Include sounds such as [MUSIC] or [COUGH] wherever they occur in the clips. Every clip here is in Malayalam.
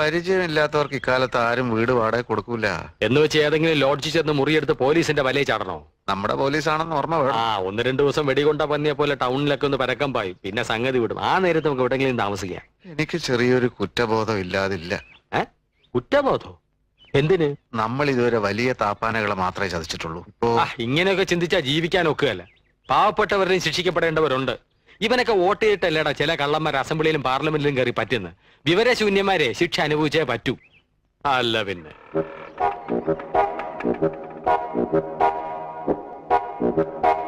പരിചയമില്ലാത്തവർക്ക് ഇക്കാലത്ത് ആരും വീട് വാടക കൊടുക്കൂല. എന്ന് വെച്ച് ഏതെങ്കിലും ലോഡ്ജിൽ ചെന്ന് മുറിയെടുത്ത് പോലീസിന്റെ വലയിൽ ചാടണോ? നമ്മുടെ പോലീസ് ആണെന്ന് ഓർമ്മ വേണം. ആ ഒന്ന് രണ്ടു ദിവസം വെടികൊണ്ട പന്നിയെ പോലെ ടൗണിലൊക്കെ ഒന്ന് പരക്കം പായും. പിന്നെ സംഗതി വിടും. ആ നേരത്ത് നമുക്ക് എവിടെങ്കിലും താമസിക്കാം. എനിക്ക് ചെറിയൊരു കുറ്റബോധം ഇല്ലാതില്ല. ഏ? കുറ്റബോധോ? എന്തിന്? നമ്മൾ ഇതുവരെ വലിയ താപ്പാനകളെ മാത്രമേ ചതിച്ചിട്ടുള്ളൂ. ഇപ്പോ ആ ഇങ്ങനെയൊക്കെ ചിന്തിച്ചാ ജീവിക്കാൻ ഒക്കുകയല്ല. പാവപ്പെട്ടവരെയും ശിക്ഷിക്കപ്പെടേണ്ടവരുണ്ട്. ഇവനൊക്കെ വോട്ട് ചെയ്തിട്ടല്ലേടാ ചില കള്ളന്മാർ അസംബ്ലിയിലും പാർലമെന്റിലും കയറി പറ്റുന്നു? വിവരശൂന്യന്മാരെ ശിക്ഷ അനുഭവിച്ചേ പറ്റൂ. അല്ല പിന്നെ.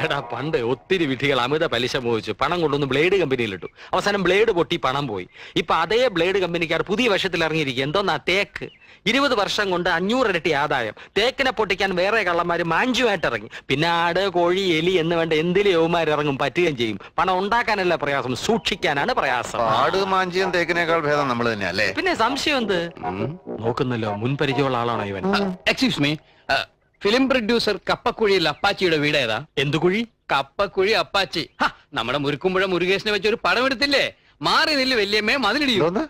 എടാ പണ്ട് ഒത്തിരി വിധികൾ അമിത പലിശ മോഹിച്ചു. പണം കൊണ്ടൊന്ന് ബ്ലേഡ് കമ്പനിയിലിട്ടു അവസാനം ബ്ലേഡ് പൊട്ടി പണം പോയി. ഇപ്പൊ അതേ ബ്ലേഡ് കമ്പനിക്കാർ പുതിയ വശത്തിൽ ഇറങ്ങിയിരിക്കുക എന്തോന്നാ തേക്ക്? ഇരുപത് വർഷം കൊണ്ട് അഞ്ഞൂറ് ഇരട്ടി ആദായം. തേക്കിനെ പൊട്ടിക്കാൻ വേറെ കള്ളന്മാര് മാഞ്ചുമായിട്ട് ഇറങ്ങി. പിന്നെ ആട് കോഴി എലി എന്ന് വേണ്ട എന്തിലും യോമാർ ഇറങ്ങും പറ്റുകയും ചെയ്യും. പണം ഉണ്ടാക്കാനല്ല പ്രയാസം സൂക്ഷിക്കാനാണ് പ്രയാസം. ആട് മാഞ്ചിയും തേക്കിനേക്കാൾ ഭേദം നമ്മൾ തന്നെ അല്ലേ? പിന്നെ സംശയം എന്ത്? നോക്കുന്നല്ലോ മുൻപരിചയമുള്ള ആളാണോ ഇവൻ? എക്സ്ക്യൂസ് മീ ഫിലിം പ്രൊഡ്യൂസർ കപ്പക്കുഴിയിൽ അപ്പാച്ചിയുടെ വീട് ഏതാ? എന്തു കുഴി? കപ്പക്കുഴി അപ്പാച്ചി. ഹ, നമ്മുടെ മുരുക്കുമ്പുഴ മുരുകേശനെ വെച്ച് ഒരു പടം എടുത്തില്ലേ മാറി നെല്ല് വല്യമ്മേ മതിലിടിയും. എന്തോന്ന്?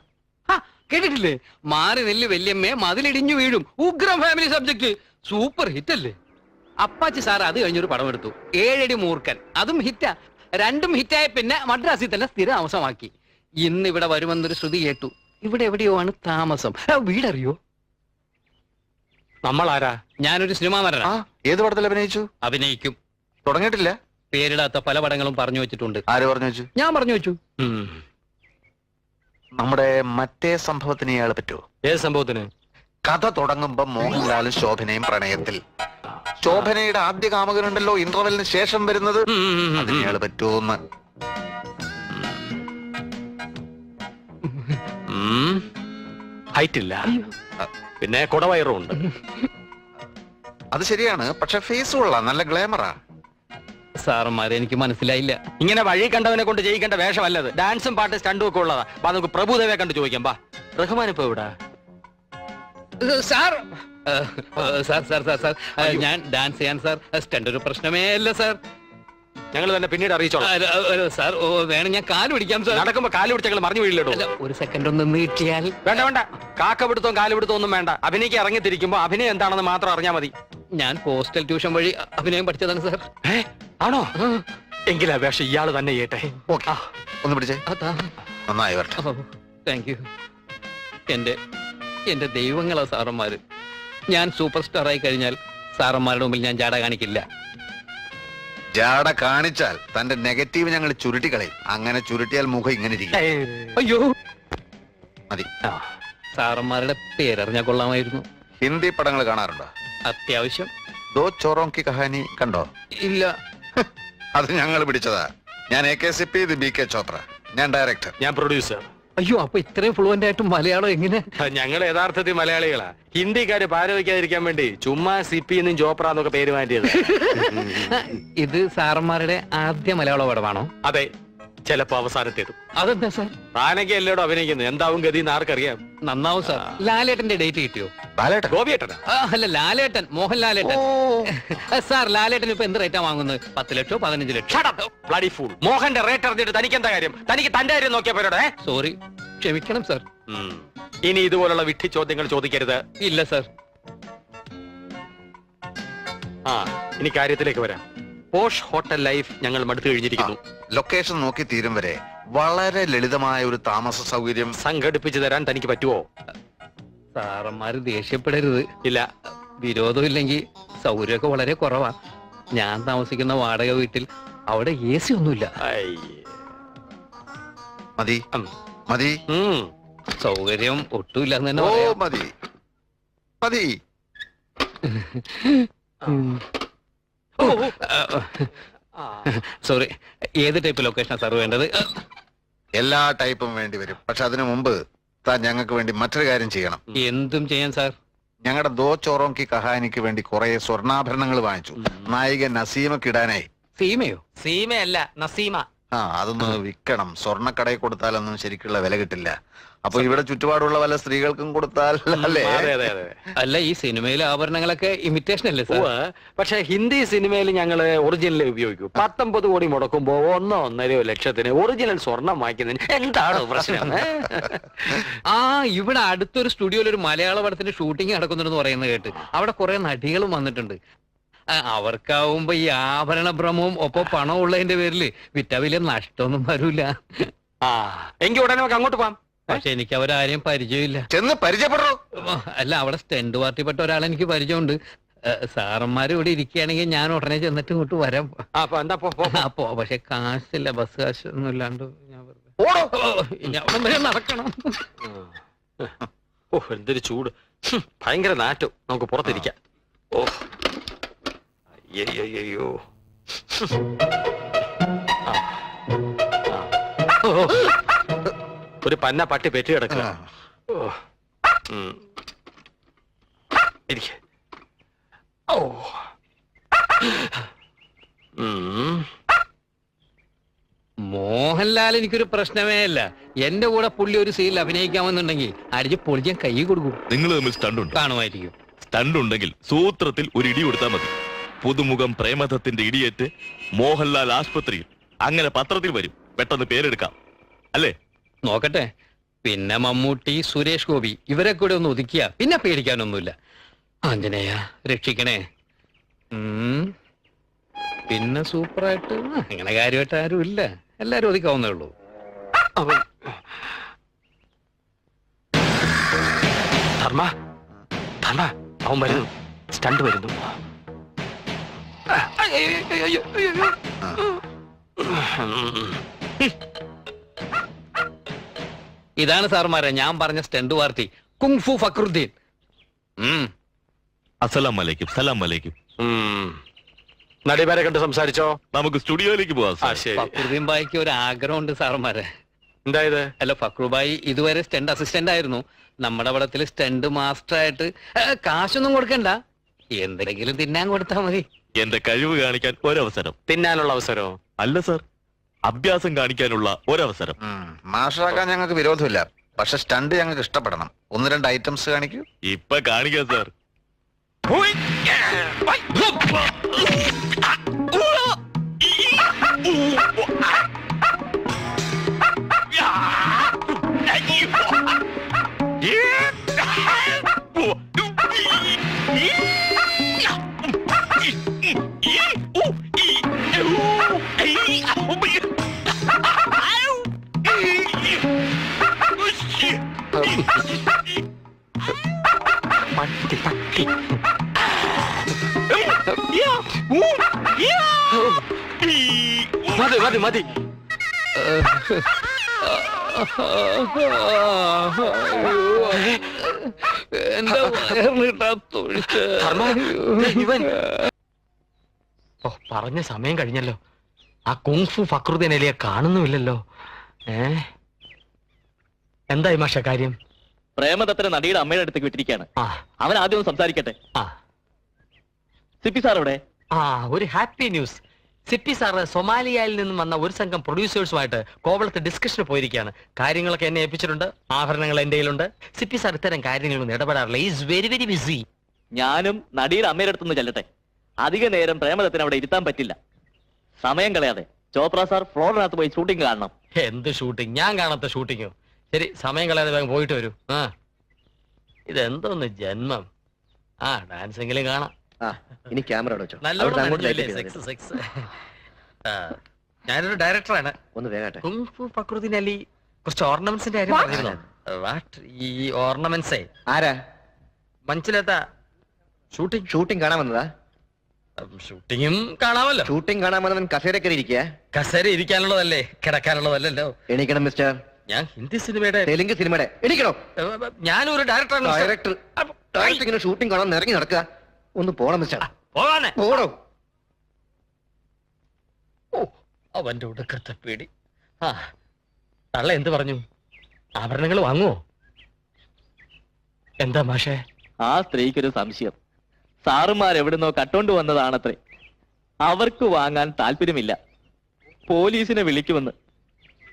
ഹ, കേട്ടിട്ടില്ലേ? മാറി നെല്ല് വല്യമ്മേ മതിലിടിഞ്ഞു വീഴും. ഉഗ്രം ഫാമിലി സബ്ജക്ട് സൂപ്പർ ഹിറ്റ് അല്ലേ? അപ്പാച്ചി സാർ അത് കഴിഞ്ഞൊരു പടം എടുത്തു ഏഴടി മൂർഖൻ. അതും ഹിറ്റാ രണ്ടും ഹിറ്റായ പിന്നെ മദ്രാസിൽ തന്നെ സ്ഥിര താമസമാക്കി ഇന്ന് ഇവിടെ വരുമെന്നൊരു ശ്രുതി കേട്ടു. ഇവിടെ എവിടെയോ ആണ് താമസം. ആ, വീടറിയോ? നമ്മൾ ആരാ ഞാനൊരു സിനിമാ ആ നടനാ ഏത് പടത്തിൽ അഭിനയിച്ചു? അഭിനയിക്കും. തുടങ്ങിയിട്ടില്ല. പേരിടാത്ത പല പടങ്ങളും പറഞ്ഞു വെച്ചിട്ടുണ്ട്. ആര് പറഞ്ഞു വെച്ചു? ഞാൻ പറഞ്ഞു വെച്ചു. ഉം. നമ്മുടെ മറ്റേ സംഭവത്തിന് ഇയാൾ പറ്റുമോ ഏത് സംഭവത്തിന്? കഥ തുടങ്ങുമ്പോ മോഹൻലാലും ശോഭനയും പ്രണയത്തിൽ. ശോഭനയുടെ ആദ്യ കാമകനുണ്ടല്ലോ ഇന്റർവെലിന് ശേഷം വരുന്നത്. ഉം, ഉം, ഉം, അതിന് ഉം. ഇയാൾ പറ്റുമോന്ന് ഉം. ഹൈറ്റ് ഇല്ല പിന്നെ കുടവയറും ഉണ്ട് അത് ശരിയാണ് പക്ഷെ ഫേസ് കൊള്ളാം നല്ല ഗ്ലാമറാ. സാറന്മാരെ എനിക്ക് മനസ്സിലായില്ല. ഇങ്ങനെ വഴി കണ്ടവനെ കൊണ്ട് ജയിക്കേണ്ട വേഷമല്ലത്. ഡാൻസും പാട്ട് സ്റ്റണ്ടും ഒക്കെ ഉള്ളതാ. അപ്പൊ നമുക്ക് പ്രഭുദേവയെ കണ്ട് ചോദിക്കാം. ബാ റഹ്മാൻ ഇപ്പൊ ഏഹ്, സാർ. സാർ സാർ സാർ ഞാൻ ഡാൻസ് ചെയ്യാൻ സാർ. സ്റ്റണ്ട് ഒരു പ്രശ്നമേ അല്ല സാർ. ഞങ്ങൾ തന്നെ പിന്നീട് അറിയിച്ചോളാം. അല്ല, അല്ല, സാർ ഓ വേണം ഞാൻ കാൽ പിടിക്കാം സാർ. നടക്കുമ്പോ കാൽ പിടിച്ച് ഞങ്ങൾ മറിഞ്ഞു അല്ല, ഒരു സെക്കൻഡ് ഒന്ന് നീട്ടിയാൽ വേണ്ട വേണ്ട. കാക്ക കാലുപിടുത്തവും കാൽ പിടുത്തവും ഒന്നും വേണ്ട. അഭിനയ്ക്ക് ഇറങ്ങിത്തിരിക്കുമ്പോ അഭിനയം എന്താണെന്ന് മാത്രം അറിഞ്ഞാൽ മതി. ഞാൻ പോസ്റ്റൽ ട്യൂഷൻ വഴി അഭിനയം പഠിച്ചതാണ് സാർ. ഏ ആണോ? എങ്കിലാ അപേക്ഷ ഇയാൾ തന്നെ ചെയ്യട്ടെ. ഓക്കെ. ഒന്ന് പിടിച്ചേ. അതാ നന്നായി വരട്ടെ. താങ്ക് യു എന്റെ എന്റെ ദൈവങ്ങളാ സാറന്മാര്. ഞാൻ സൂപ്പർ സ്റ്റാർ ആയി കഴിഞ്ഞാൽ സാറന്മാരുടെ മുമ്പിൽ ഞാൻ ജാട കാണിക്കില്ല. ജാട കാണിച്ചാൽ തന്റെ നെഗറ്റീവ് ഞങ്ങൾ ചുരുട്ടിക്കളയും അങ്ങനെ ചുരുട്ടിയാൽ മുഖം ഇങ്ങനെ ഇരിക്കും. അയ്യോ. മതി. ആ. സാറന്മാരുടെ പേരറിഞ്ഞാൽ കൊള്ളാമായിരുന്നു. ഹിന്ദി പടങ്ങൾ കാണാറുണ്ടോ? അത്യാവശ്യം. ദോ ചോറോങ്കി കി കഹാനി കണ്ടോ? ഇല്ല. അത് ഞങ്ങൾ പിടിച്ചതാ. ഞാൻ എ കെ സി പി ഇത് ബി കെ ചോപ്ര. ഞാൻ ഡയറക്ടർ. ഞാൻ പ്രൊഡ്യൂസർ. അയ്യോ അപ്പൊ ഇത്രയും ഫ്ലുവന്റ് ആയിട്ട് മലയാളം എങ്ങനെ? ഞങ്ങൾ യഥാർത്ഥത്തിൽ മലയാളികളാ. ഹിന്ദിക്കാര് പാരവയ്ക്കാതിരിക്കാൻ വേണ്ടി ചുമ്മാ സിപ്പി എന്നും ജോപ്ര എന്നൊക്കെ പേര് മാറ്റിയത്. ഇത് സാറന്മാരുടെ ആദ്യ മലയാള പടമാണോ അതെ ചിലപ്പോ അവസാനത്തേതും. അതെന്താ സാർ? ആനയ്ക്ക് അല്ലേടോ അഭിനയിക്കുന്നത്? എന്താവും ഗതി എന്ന് ആർക്കറിയാം? നന്നാവും സാർ. ലാലേട്ടന്റെ ഡേറ്റ് കിട്ടിയോ? ഗോപിയേട്ടനാ? ആ, അല്ല ലാലേട്ടൻ മോഹൻ ലാലേട്ടൻ സാർ ലാലേട്ടൻ ഇപ്പൊ എന്ത് റേറ്റാ വാങ്ങുന്നത്? പത്ത് ലക്ഷോ പതിനഞ്ച് ലക്ഷം? ഫൂൾ മോഹന്റെ റേറ്റ് അറിഞ്ഞിട്ട് തനിക്ക് എന്താ കാര്യം? തനിക്ക് തന്റെ കാര്യം നോക്കിയാ പോരോടെ സോറി ക്ഷമിക്കണം സാർ ഇനി ഇതുപോലുള്ള വിട്ടി ചോദ്യങ്ങൾ ചോദിക്കരുത്. ഇല്ല സാർ ആ ഇനി കാര്യത്തിലേക്ക് വരാം. പോഷ് ഹോട്ടൽ ലൈഫ് ഞങ്ങൾ മടുത്തു കഴിഞ്ഞിരിക്കുന്നു. ലൊക്കേഷൻ നോക്കി തീരും വരെ വളരെ ലളിതമായ ഒരു താമസ സൗകര്യം സംഘടിപ്പിച്ചു തരാൻ തനിക്ക് പറ്റുമോ സാറന്മാര് ദേഷ്യപ്പെടരുത്. ഇല്ല വിരോധം ഇല്ലെങ്കിൽ സൗകര്യമൊക്കെ വളരെ കുറവാ. ഞാൻ താമസിക്കുന്ന വാടക വീട്ടിൽ അവിടെ എ സി ഒന്നുമില്ല. മതി. മതി. സൗകര്യം ഒട്ടുമില്ല എന്ന് തന്നെ മതി. മതി. സോറി ഏത് ടൈപ്പ് ലൊക്കേഷനാ സാർ വേണ്ടത്? എല്ലാ ടൈപ്പും വേണ്ടി വരും. പക്ഷെ അതിനു മുമ്പ് താൻ ഞങ്ങൾക്ക് വേണ്ടി മറ്റൊരു കാര്യം ചെയ്യണം. എന്തും ചെയ്യാൻ സാർ. ഞങ്ങളുടെ ദോ ചോറോങ്കി കഹാനിക്ക് വേണ്ടി കുറെ സ്വർണാഭരണങ്ങൾ വാങ്ങിച്ചു. നായിക നസീമക്ക് ഇടാനായി. സീമയോ? സീമയല്ല നസീമ. ആ അതൊന്ന് വിൽക്കണം. സ്വർണക്കടയിൽ കൊടുത്താലൊന്നും ശരിക്കുള്ള വില കിട്ടില്ല. അപ്പൊ ഇവിടെ ചുറ്റുപാടുള്ള പല സ്ത്രീകൾക്കും കൊടുത്താൽ അല്ലേ? അതെ അതെ അതെ അല്ല ഈ സിനിമയിലെ ആഭരണങ്ങളൊക്കെ ഇമിറ്റേഷൻ അല്ലേ സാർ? ഉവ്വ്. പക്ഷെ ഹിന്ദി സിനിമയിൽ ഞങ്ങൾ ഒറിജിനൽ ഉപയോഗിക്കും. പത്തൊമ്പത് കോടി മുടക്കുമ്പോ ഒന്നോ ഒന്നരയോ ലക്ഷത്തിന് ഒറിജിനൽ സ്വർണം വാങ്ങിക്കുന്നതിന് എന്താണ് പ്രശ്നം? ഏ? [LAUGHS] ആ ഇവിടെ അടുത്തൊരു സ്റ്റുഡിയോയിൽ ഒരു മലയാള പടത്തിന്റെ ഷൂട്ടിംഗ് നടക്കുന്നുണ്ടെന്ന് പറയുന്നത് കേട്ട് അവിടെ കുറെ നടികളും വന്നിട്ടുണ്ട്. ആ, അവർക്കാവുമ്പോ ഈ ആഭരണ ഭ്രമവും ഒപ്പം പണം ഉള്ളതിന്റെ പേരിൽ വിറ്റ വലിയ നഷ്ടമൊന്നും വരൂല. ആ എങ്കിൽ ഉടനെ നമുക്ക് അങ്ങോട്ട് പോവാം പക്ഷെ എനിക്ക് അവരാരെയും പരിചയമില്ല. ചെന്ന് പരിചയപ്പെടുന്നു അല്ല അവിടെ സ്റ്റെൻഡ് പാർട്ടിപ്പെട്ട ഒരാളെ എനിക്ക് പരിചയമുണ്ട്. സാറന്മാർ ഇവിടെ ഇരിക്കുകയാണെങ്കിൽ ഞാൻ ഉടനെ ചെന്നിട്ട് ഇങ്ങോട്ട് വരാം. എന്താ പോ, പോ, പോ. അപ്പോ പക്ഷെ കാശില്ല ബസ് കാശ് ഒന്നും ഇല്ലാണ്ട് ഞാൻ വെറുതെ വരെ നടക്കണം. ഓ എന്തൊരു ചൂട്. ഹും, ഭയങ്കര നാറ്റം. നമുക്ക് പുറത്തിരിക്കാം. ഓ. അയ്യോ ഒരു പന്ന പട്ടി പെറ്റി കിടക്കുക. ഓ. ഉം. ഇരിക്ക്. ഓ. ഉം. മോഹൻലാൽ എനിക്കൊരു പ്രശ്നമേ അല്ല. എന്റെ കൂടെ പുള്ളി ഒരു സീനിൽ അഭിനയിക്കാമെന്നുണ്ടെങ്കിൽ അടിച്ച് പൊളിക്കാൻ കൈ കൊടുക്കും. നിങ്ങൾ തമ്മിൽ സ്റ്റണ്ട് കാണുമായിരിക്കും. സ്റ്റണ്ട് ഉണ്ടെങ്കിൽ സൂത്രത്തിൽ ഒരു ഇടി കൊടുത്താൽ മതി. പുതുമുഖം പ്രേമദത്തിന്റെ ഇടിയേറ്റ് മോഹൻലാൽ ആശുപത്രിയിൽ. അങ്ങനെ പത്രത്തിൽ വരും. പെട്ടെന്ന് പേരെടുക്കാം. അല്ലേ? നോക്കട്ടെ. പിന്നെ മമ്മൂട്ടി സുരേഷ് ഗോപി ഇവരെ കൂടെ ഒന്ന് ഒതുക്കിയ പിന്നെ പേടിക്കാനൊന്നുമില്ല. ആഞ്ജനേയ രക്ഷിക്കണേ. പിന്നെ സൂപ്പറായിട്ട് അങ്ങനെ കാര്യമായിട്ട് ആരും ഇല്ല എല്ലാരും ഒതുക്കാവുന്നേ ഉള്ളൂ. അവൻ ധർമ്മ ധർമ്മ അവൻ വരുന്നു. സ്റ്റണ്ട് വരുന്നു. അയ്യോ, ഇതാണ് സാർമാരെ ഞാൻ പറഞ്ഞ സ്റ്റെൻഡ് പാർട്ടി. കുങ്ഫു ഫക്രുദ്ദീൻ. അസ്സലാം വലൈക്കും സലാം വലൈക്കും. നടിമാരെ കണ്ട് സംസാരിച്ചോ? നമുക്ക് സ്റ്റുഡിയോയിലേക്ക് പോവാം സാർ. ഫക്രുദ്ദീൻ ബായിക്ക് ഒരു ആഗ്രഹമുണ്ട് സാർമാരെ. എന്തായത് അല്ല ഫക്രുബായി ഇതുവരെ സ്റ്റണ്ട് അസിസ്റ്റന്റ് ആയിരുന്നു. നമ്മുടെ പടത്തിൽ സ്റ്റണ്ട് മാസ്റ്റർ ആയിട്ട് ഏ, കാശൊന്നും കൊടുക്കണ്ട. എന്തെങ്കിലും തിന്നാൻ കൊടുത്താ മതി. എന്റെ കഴിവ് കാണിക്കാൻ ഒരവസരം. തിന്നാനുള്ള അവസരമോ? അല്ല സാർ. അഭ്യാസം കാണിക്കാനുള്ള ഒരവസരം. മാഷാക്കാൻ ഞങ്ങൾക്ക് വിരോധമില്ല. പക്ഷെ സ്റ്റണ്ട് ഞങ്ങൾക്ക് ഇഷ്ടപ്പെടണം. ഒന്ന് രണ്ട് ഐറ്റംസ് കാണിക്കൂ. ഇപ്പൊ കാണിക്കാം സാർ. മതി മതി. എന്താ തൊഴിച്ച് ഇവൻ. ഓ പറഞ്ഞ സമയം കഴിഞ്ഞല്ലോ. ആ കുങ്ഫു ഫക്രുദ്ദീൻ അലിയെ കാണുന്നുമില്ലല്ലോ. ഏ? എന്തായി മാഷ കാര്യം? പ്രേമദത്തനെ നടിയുടെ അമ്മയുടെ അടുത്തേക്ക് വിട്ടിരിക്കുകയാണ്. അവൻ ആദ്യം സംസാരിക്കട്ടെ. ആ. സിപ്പി സാർ ഇവിടെ ആ ഒരു ഹാപ്പി ന്യൂസ്. സിപ്പി സാറ് സൊമാലിയയിൽ നിന്നും വന്ന ഒരു സംഘം പ്രൊഡ്യൂസേഴ്സുമായിട്ട് കോവളത്ത് ഡിസ്കഷന് പോയിരിക്കുകയാണ്. കാര്യങ്ങളൊക്കെ എന്നെ ഏൽപ്പിച്ചിട്ടുണ്ട്. ആഭരണങ്ങൾ എന്റെ കയ്യിലുണ്ട്. സിപ്പി സാർ ഇത്തരം കാര്യങ്ങളൊന്നും ഇടപെടാറില്ല. ഈസ് വെരി വെരി ബിസി ഞാനും നടിയുടെ അമ്മയുടെ അടുത്തുനിന്ന് ചെല്ലട്ടെ. അധിക നേരം പ്രേമദത്തിന് അവിടെ ഇരുത്താൻ പറ്റില്ല. സമയം കളയാതെ. ചോപ്ര സാർ ഫ്ലോറിനകത്ത് പോയി ഷൂട്ടിംഗ് കാണണം. എന്ത് ഷൂട്ടിംഗ് ഞാൻ കാണാത്ത ഷൂട്ടിങ്ങോ ശരി സമയം കളയാതെ വേഗം പോയിട്ട് വരൂ. ആ. ഇതെന്തോന്ന് ജന്മം? ആ ഡാൻസ് എങ്കിലും കാണാം ഇനി ക്യാമറ വെച്ചോ. നല്ലോണം അങ്ങോട്ട് light സെക്സ് സെക്സ് ഞാനൊരു ഡയറക്ടറാണ് ഒന്ന് വേഗട്ടെ. ഫക്രുദ്ദീൻ അലി കുറച്ച് ഓർണമെന്റ്സിന്റെ കാര്യം പറഞ്ഞിരുന്നോ വാട്ട് ഈ ഓർണമെന്റ്സേ ആരാ? മനസ്സിലെത്താ ഷൂട്ടിംഗ് ഷൂട്ടിംഗ് കാണാൻ വന്നതാ? ഷൂട്ടിങ്ങും കാണാമല്ലോ. ഷൂട്ടിംഗ് കാണാൻ വന്നവൻ കസേരക്കറി ഇരിക്കുക കസേര ഇരിക്കാനുള്ളതല്ലേ? കിടക്കാനുള്ളതല്ലല്ലോ. എണീക്കണം മിസ്റ്റർ ഞാൻ ഹിന്ദി സിനിമയുടെ തെലുങ്ക് സിനിമയുടെ. എണീക്കണോ? ഞാനൊരു ഡയറക്ടറാണ് മിസ്റ്റർ. ഡയറക്ടർ ഡയറക്ടർ ഇങ്ങനെ ഷൂട്ടിംഗ് കാണാൻ ഇറങ്ങി നടക്കുക. ഒന്ന് പോണം മിസ്റ്റർ. പോകാനെ പോടോ ഓ അവന്റെ ഉടുക്കത്തെ പേടി. ആ തള്ള എന്ത് പറഞ്ഞു? ആഭരണങ്ങൾ വാങ്ങുവോ? എന്താ മാഷേ? ആ സ്ത്രീക്കൊരു സംശയം. സാറുമാർ എവിടുന്നോ കട്ടോണ്ട് വന്നതാണത്രേ. അവർക്ക് വാങ്ങാൻ താല്പര്യമില്ല. പോലീസിനെ വിളിക്കുമെന്ന്.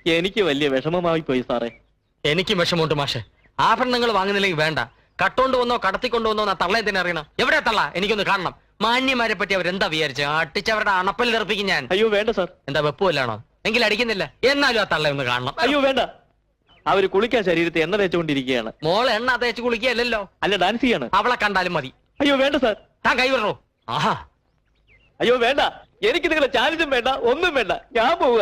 എനിക്ക് വലിയ വിഷമമായി പോയി സാറേ. എനിക്കും വിഷമമുണ്ട് മാഷെ. ആഭരണങ്ങൾ വാങ്ങുന്നില്ലെങ്കിൽ വേണ്ട. കട്ടോണ്ട് വന്നോ കടത്തിക്കൊണ്ടു വന്നോ എന്നാ തള്ളയെ തന്നെ അറിയണം. എവിടെ തള്ള? എനിക്കൊന്ന് കാണണം. മാന്യമാരെ പറ്റി അവരെന്താ വിചാരിച്ചു? അട്ടിച്ചവരുടെ അണപ്പൽ ഇറപ്പിക്കും ഞാൻ. അയ്യോ വേണ്ട സാർ. എന്താ വെപ്പുമല്ലാണോ എങ്കിൽ അടിക്കുന്നില്ല. എന്നാലും ആ തള്ള ഒന്ന് കാണണം. അയ്യോ വേണ്ട. അവർ കുളിക്കാൻ ശരീരത്തെ എണ്ണ തേച്ചുകൊണ്ടിരിക്കുകയാണ്. മോൾ എണ്ണ തേച്ച് കുളിക്കുകയല്ലോ അല്ല ഡാൻസ് ചെയ്യാണ് അവളെ കണ്ടാലും മതി. അയ്യോ വേണ്ട സാർ. ഞാൻ കൈവിടണോ ആഹാ. അയ്യോ വേണ്ട. എനിക്ക് നിങ്ങളുടെ ചാലഞ്ചും വേണ്ട ഒന്നും വേണ്ട. ഞാൻ പോവുക.